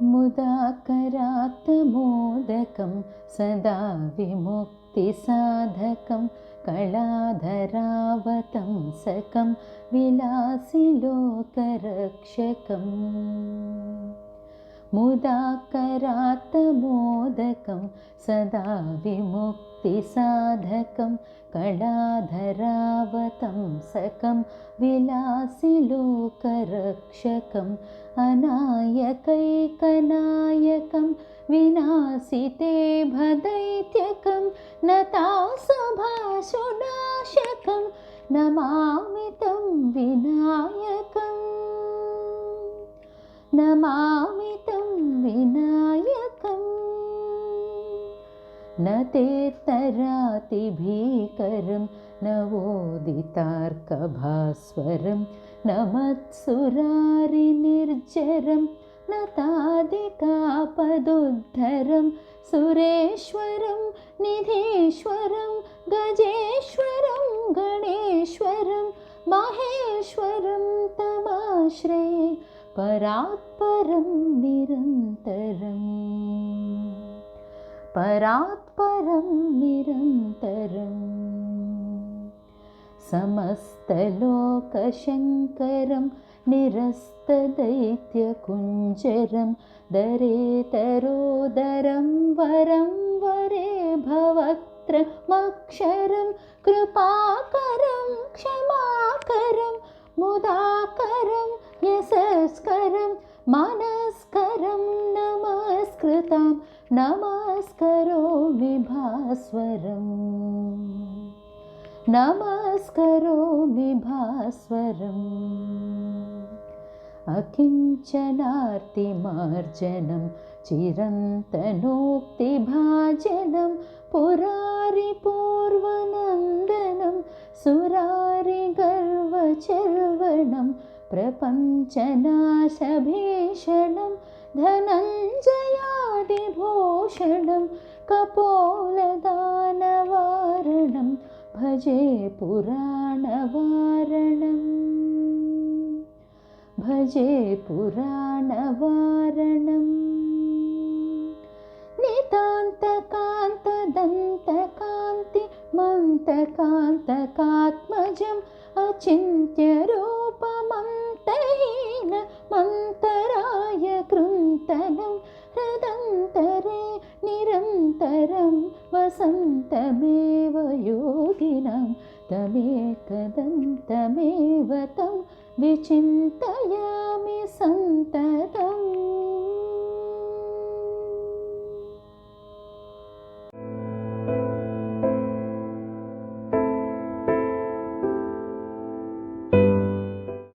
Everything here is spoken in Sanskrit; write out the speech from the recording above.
मुदाकरात्तमोदकं सदा विमुक्तिसाधकं कलाधरावतं सकं विलासिलोकरक्षकम् मुदाकरात्तमोदकं सदा विमुक्तिसाधकं कलाधरावतं सकं विलासिलोकरक्षकम् अनायकैकनायकं विनाशिते भदैत्यकं नतासभासुनाशकं नमामि तं विनायकम् नमामि तं विनायकम् न तेतरातिभीकरं नवोदितार्कभास्वरं न मत्सुरारिनिर्जरं न तादिकापदुद्धरं सुरेश्वरं निधीश्वरं गजेश्वरं गणेश्वरं माहेश्वरं तमाश्रये परात्परं निरन्तरम्। परात्परं निरन्तरम्। समस्तलोकशङ्करं निरस्तदैत्यकुञ्जरं दरेतरोदरं वरं वरे भवत्रमक्षरं कृपाकरं क्षमाकरं मनस्करं नमस्कृतां नमस्करोमि भास्वरम् नमस्करोमि भास्वरम् अकिञ्चनार्तिमार्जनं चिरन्तनोक्तिभाजनं पुरारिपूर्वनन्दनं प्रपञ्चनाशभीषणं धनञ्जयादिभूषणं कपोलदानवारणं भजे पुराणवारणम्। भजे पुराणवारणम्। नितान्तकान्तदन्तकान्ति मन्तकान्तकात्मजम् अचिन्त्यरूपमन्तहीन मन्तराय कृन्तनं हृदन्तरे निरन्तरं वसन्तमेव योगिनां तमेकदन्तमेव तं विचिन्तयामि सन्ततम्